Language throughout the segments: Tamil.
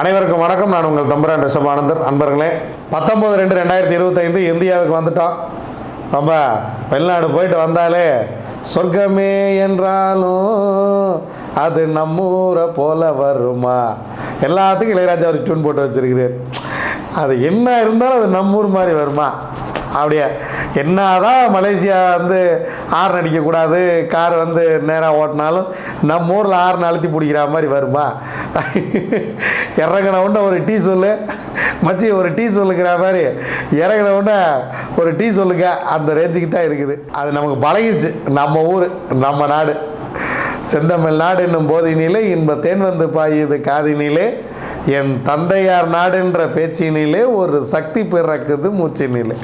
அனைவருக்கும் வணக்கம். நான் உங்கள் தம்புரான் ரிஷபானந்தர். அன்பர்களே பத்தொம்போது ரெண்டு ரெண்டாயிரத்தி இருபத்தைந்து இந்தியாவுக்கு வந்துட்டோம் ரொம்ப வெளிநாடு போயிட்டு வந்தாலே சொர்க்கமே என்றாலும் அது நம்மூரை போல வருமா? எல்லாத்துக்கும் இளையராஜா ஒரு டியூன் போட்டு வச்சிருக்கிறார். அது என்ன இருந்தாலும் அது நம்மூர் மாதிரி வருமா? அப்படியே? என்னதான் மலேசியா வந்து ஹார்ன் அடிக்கக்கூடாது கார் வந்து நேராக ஓட்டினாலும் நம்ம ஊரில் ஆர்ன் அழுத்தி பிடிக்கிற மாதிரி வருமா? இறங்கின ஒரு டீ சொல்லு. மச்சி ஒரு டீ சொல்லுங்கிற மாதிரி இறங்கின ஒரு டீ சொல்லுங்க. அந்த ரேஞ்சுக்கு தான் இருக்குது. அது நமக்கு பழகிடுச்சு. நம்ம ஊர் நம்ம நாடு. செந்தமிழ் நாடு என்னும் போதினிலே இன்ப தேன் வந்து பாயுது காதினிலே. என் தந்தையார் நாடுன்ற பேச்சினிலே ஒரு சக்தி பிறக்குது மூச்சினிலே.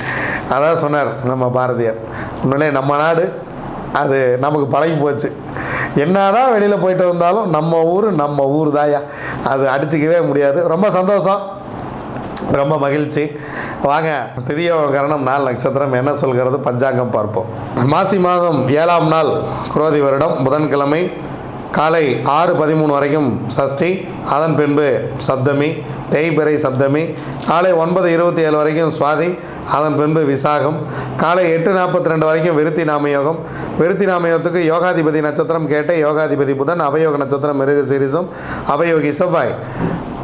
அதான் சொன்னார் நம்ம பாரதியார். உண்மையிலே நம்ம நாடு அது நமக்கு பழகி போச்சு. என்னதான் வெளியில் போயிட்டு வந்தாலும் நம்ம ஊர் நம்ம ஊர் தாயா அது அடிச்சுக்கவே முடியாது. ரொம்ப சந்தோஷம். ரொம்ப மகிழ்ச்சி. வாங்க திதியோ கரணம் நாள் நட்சத்திரம். என்ன சொல்கிறது? பஞ்சாங்கம் பார்ப்போம். மாசி மாதம் ஏழாம் நாள் குரோதி வருடம் புதன்கிழமை காலை ஆறு பதிமூணு வரைக்கும் சஷ்டி அதன் பின்பு சப்தமி தேய்பிறை சப்தமி காலை ஒன்பது இருபத்தி ஏழு வரைக்கும் சுவாதி அதன் பின்பு விசாகம். காலை எட்டு நாற்பத்தி ரெண்டு வரைக்கும் விருத்தி நாமயோகம். விருத்தி நாமயோகத்துக்கு யோகாதிபதி நட்சத்திரம் கேட்ட யோகாதிபதி புதன் அவயோக நட்சத்திரம் மிருக சிறிசும் அவயோகி செவ்வாய்.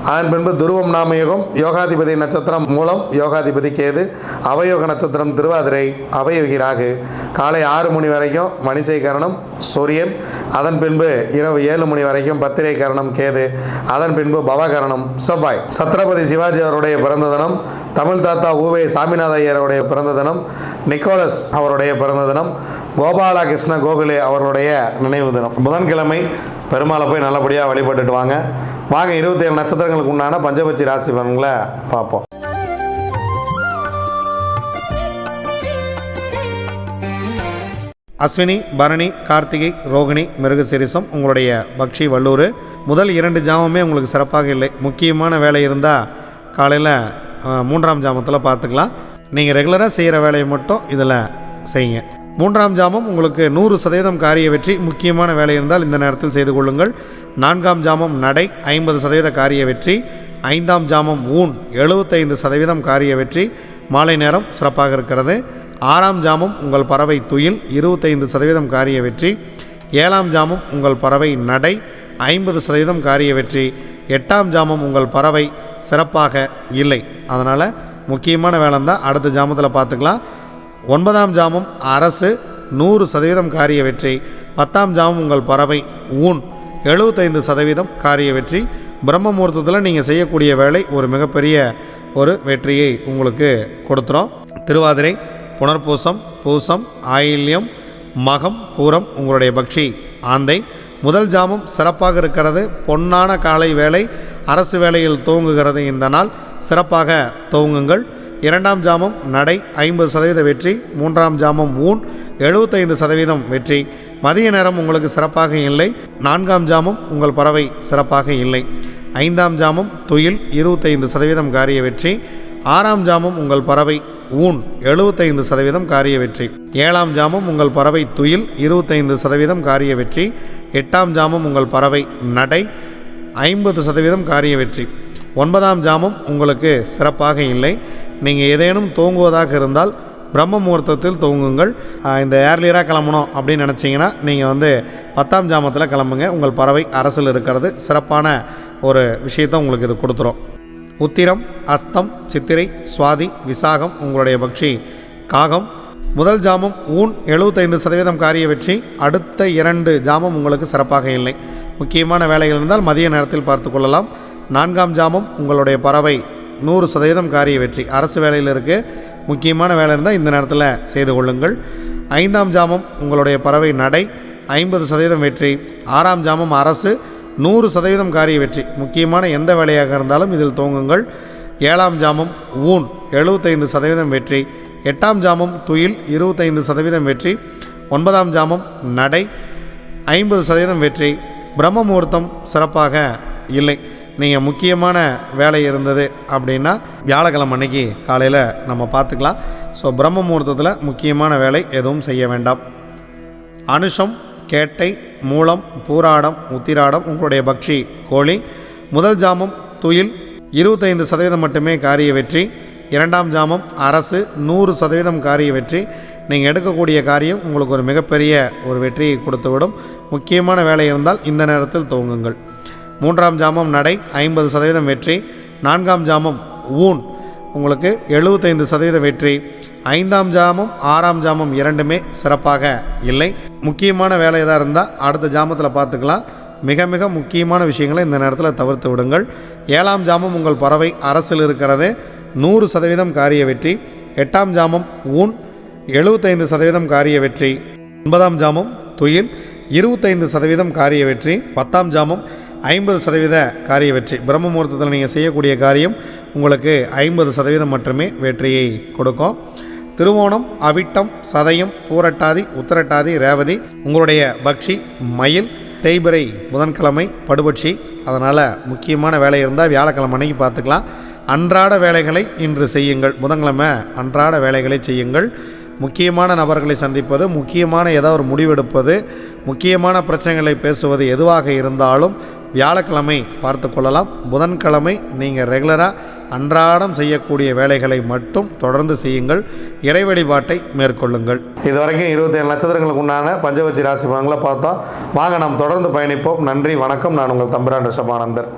அதன் பின்பு துருவம் நாமயோகம் யோகாதிபதி நட்சத்திரம் மூலம் யோகாதிபதி கேது அவயோக நட்சத்திரம் திருவாதிரை அவயோகி ராகு. காலை ஆறு மணி வரைக்கும் மணிசை கரணம் சூரியன். அதன் பின்பு இரவு ஏழு மணி வரைக்கும் பத்திரை கரணம் கேது. அதன் பின்பு பவகரணம் செவ்வாய். சத்ரபதி சிவாஜி அவருடைய பிறந்த தினம் தமிழ் தாத்தா ஊவே சாமிநாத ஐயருடைய பிறந்த தினம் நிக்கோலஸ் அவருடைய பிறந்த தினம் கோபாலகிருஷ்ண கோகுலே அவர்களுடைய நினைவு தினம். புதன்கிழமை பெருமாளை போய் நல்லபடியாக வழிபட்டுட்டு வாங்க. வாங்க இருபத்தி ஏழு நட்சத்திரங்களுக்கு உண்டான பஞ்சபட்சி ராசி பலன்களை பார்ப்போம். அஸ்வினி பரணி கார்த்திகை ரோகிணி மிருகசிரிசம் உங்களுடைய பக்ஷி வல்லூர் முதல் இரண்டு ஜாமமே உங்களுக்கு சிறப்பாக இல்லை. முக்கியமான வேலை இருந்தால் காலையில் மூன்றாம் ஜாமத்தில் பார்த்துக்கலாம். நீங்கள் ரெகுலராக செய்கிற வேலையை மட்டும் இதில் செய்யுங்க. மூன்றாம் ஜாமம் உங்களுக்கு நூறு சதவீதம் காரிய வெற்றி முக்கியமான வேலை இருந்தால் இந்த நேரத்தில் செய்து கொள்ளுங்கள். நான்காம் ஜாமம் நடை ஐம்பது சதவீத காரிய வெற்றி. ஐந்தாம் ஜாமம் ஊன் எழுபத்தைந்து சதவீதம் காரிய வெற்றி. மாலை நேரம் சிறப்பாக இருக்கிறது. ஆறாம் ஜாமம் உங்கள் பறவை துயில் இருபத்தைந்து சதவீதம் காரிய வெற்றி. ஏழாம் ஜாமம் உங்கள் பறவை நடை ஐம்பது சதவீதம் காரிய வெற்றி. எட்டாம் ஜாமம் உங்கள் பறவை சிறப்பாக இல்லை. அதனால் முக்கியமான வேலை தான் அடுத்த ஜாமத்தில் பார்த்துக்கலாம். ஒன்பதாம் ஜாமம் அரசு நூறு சதவீதம் காரிய வெற்றி பத்தாம் ஜாமம் உங்கள் பறவை ஊன் எழுபத்தைந்து சதவீதம் காரிய வெற்றி. பிரம்ம முகூர்த்தத்தில் நீங்கள் செய்யக்கூடிய வேலை ஒரு மிகப்பெரிய ஒரு வெற்றியை உங்களுக்கு கொடுத்துரும். திருவாதிரை புனர்பூசம் பூசம் ஆயில்யம் மகம் பூரம் உங்களுடைய பக்ஷி ஆந்தை. முதல் ஜாமம் சிறப்பாக இருக்கிறது பொன்னான காலை வேலை அரசு வேலையில் துவங்குகிறது. இந்த நாள் சிறப்பாக துவங்குங்கள். இரண்டாம் ஜாமம் நடை ஐம்பது சதவீத வெற்றி மூன்றாம் ஜாமம் ஊன் எழுபத்தைந்து சதவீதம் வெற்றி. மதிய நேரம் உங்களுக்கு சிறப்பாக இல்லை. நான்காம் ஜாமம் உங்கள் பறவை சிறப்பாக இல்லை. ஐந்தாம் ஜாமம் துயில் இருபத்தைந்து சதவீதம் காரிய வெற்றி. ஆறாம் ஜாமம் உங்கள் பறவை ஊன் எழுபத்தைந்து சதவீதம் காரிய வெற்றி. ஏழாம் ஜாமம் உங்கள் பறவை துயில் இருபத்தைந்து சதவீதம் காரிய வெற்றி. எட்டாம் ஜாமம் உங்கள் பறவை நடை ஐம்பது சதவீதம் காரிய வெற்றி. ஒன்பதாம் ஜாமம் உங்களுக்கு சிறப்பாக இல்லை. நீங்கள் ஏதேனும் தூங்குவதாக இருந்தால் பிரம்ம முகூர்த்தத்தில் தூங்குங்கள். இந்த ஏர்லியராக கிளம்பணும் அப்படின்னு நினச்சிங்கன்னா நீங்கள் வந்து பத்தாம் ஜாமத்தில் கிளம்புங்க. உங்கள் பறவை அரசில் இருக்கிறது. சிறப்பான ஒரு விஷயத்தை உங்களுக்கு இது கொடுத்துரும். உத்திரம் அஸ்தம் சித்திரை சுவாதி விசாகம் உங்களுடைய பக்ஷி காகம். முதல் ஜாமம் ஊன் எழுபத்தைந்து சதவீதம் காரிய வெற்றி. அடுத்த இரண்டு ஜாமம் உங்களுக்கு சிறப்பாக இல்லை. முக்கியமான வேலைகள் இருந்தால் மதிய நேரத்தில் பார்த்து கொள்ளலாம். நான்காம் ஜாமம் உங்களுடைய பறவை நூறு சதவீதம் காரிய வெற்றி. அரசு வேலையில் இருக்குது முக்கியமான வேலை இருந்தால் இந்த நேரத்தில் செய்து கொள்ளுங்கள். ஐந்தாம் ஜாமம் உங்களுடைய பறவை நடை ஐம்பது சதவீதம் வெற்றி. ஆறாம் ஜாமம் அரசு நூறு சதவீதம் காரிய வெற்றி. முக்கியமான எந்த வேலையாக இருந்தாலும் இதில் துவங்குங்கள் ஏழாம் ஜாமம் ஊன் எழுபத்தைந்து சதவீதம் வெற்றி. எட்டாம் ஜாமம் துயில் இருபத்தைந்து சதவீதம் வெற்றி. ஒன்பதாம் ஜாமம் நடை ஐம்பது சதவீதம் வெற்றி. பிரம்ம முகூர்த்தம் சிறப்பாக இல்லை. நீங்கள் முக்கியமான வேலை இருந்தது அப்படின்னா வியாழக்கிழமை அன்னைக்கு காலையில் நம்ம பார்த்துக்கலாம். ஸோ பிரம்ம முகூர்த்தத்தில் முக்கியமான வேலை எதுவும் செய்ய வேண்டாம். அனுஷம் கேட்டை மூலம் பூராடம் உத்திராடம் உங்களுடைய பக்ஷி கோழி முதல் ஜாமம் துயில் இருபத்தைந்து சதவீதம் மட்டுமே காரிய வெற்றி இரண்டாம் ஜாமம் அரசு நூறு சதவீதம் காரிய வெற்றி நீங்கள் எடுக்கக்கூடிய காரியம் உங்களுக்கு ஒரு மிகப்பெரிய ஒரு வெற்றியை கொடுத்துவிடும். முக்கியமான வேலை இருந்தால் இந்த நேரத்தில் துவங்குங்கள். மூன்றாம் ஜாமம் நடை ஐம்பது சதவீதம் வெற்றி. நான்காம் ஜாமம் ஊன் உங்களுக்கு எழுபத்தைந்து சதவீத வெற்றி. ஐந்தாம் ஜாமம் ஆறாம் ஜாமம் இரண்டுமே சிறப்பாக இல்லை. முக்கியமான வேலை எதாக இருந்தால் அடுத்த ஜாமத்தில் பார்த்துக்கலாம். மிக மிக முக்கியமான விஷயங்களை இந்த நேரத்தில் தவிர்த்து விடுங்கள். ஏழாம் ஜாமம் உங்கள் பறவை அரசில் இருக்கிறது. நூறு சதவீதம் காரிய வெற்றி. எட்டாம் ஜாமம் ஊன் எழுபத்தைந்து சதவீதம் காரிய வெற்றி ஒன்பதாம் ஜாமம் துயில் இருபத்தைந்து சதவீதம் காரிய வெற்றி பத்தாம் ஜாமம் ஐம்பது சதவீத காரிய வெற்றி. பிரம்ம முகூர்த்தத்தில் நீங்கள் செய்யக்கூடிய காரியம் உங்களுக்கு ஐம்பது சதவீதம் மட்டுமே வெற்றியை கொடுக்கும். திருவோணம் அவிட்டம் சதயம் பூரட்டாதி உத்தரட்டாதி ரேவதி உங்களுடைய பக்ஷி மயில் தேய்பிரை புதன்கிழமை படுபட்சி. அதனால் முக்கியமான வேலை இருந்தால் வியாழக்கிழமை அன்னைக்கு பார்த்துக்கலாம். அன்றாட வேலைகளை இன்று செய்யுங்கள். புதன்கிழமை அன்றாட வேலைகளை செய்யுங்கள். முக்கியமான நபர்களை சந்திப்பது முக்கியமான ஏதாவது ஒரு முடிவெடுப்பது முக்கியமான பிரச்சனைகளை பேசுவது எதுவாக இருந்தாலும் வியாழக்கிழமை பார்த்து கொள்ளலாம். புதன்கிழமை நீங்கள் ரெகுலராக அன்றாடம் செய்யக்கூடிய வேலைகளை மட்டும் தொடர்ந்து செய்யுங்கள். இறை வழிபாட்டை மேற்கொள்ளுங்கள். இதுவரைக்கும் இருபத்தேழு நட்சத்திரங்களுக்கு உண்டான பஞ்சவச்சி ராசி பலன்களை பார்த்தோம் வாங்க நாம் தொடர்ந்து பயணிப்போம். நன்றி வணக்கம். நான் உங்கள் தம்பிரான் ரிஷபானந்தர்.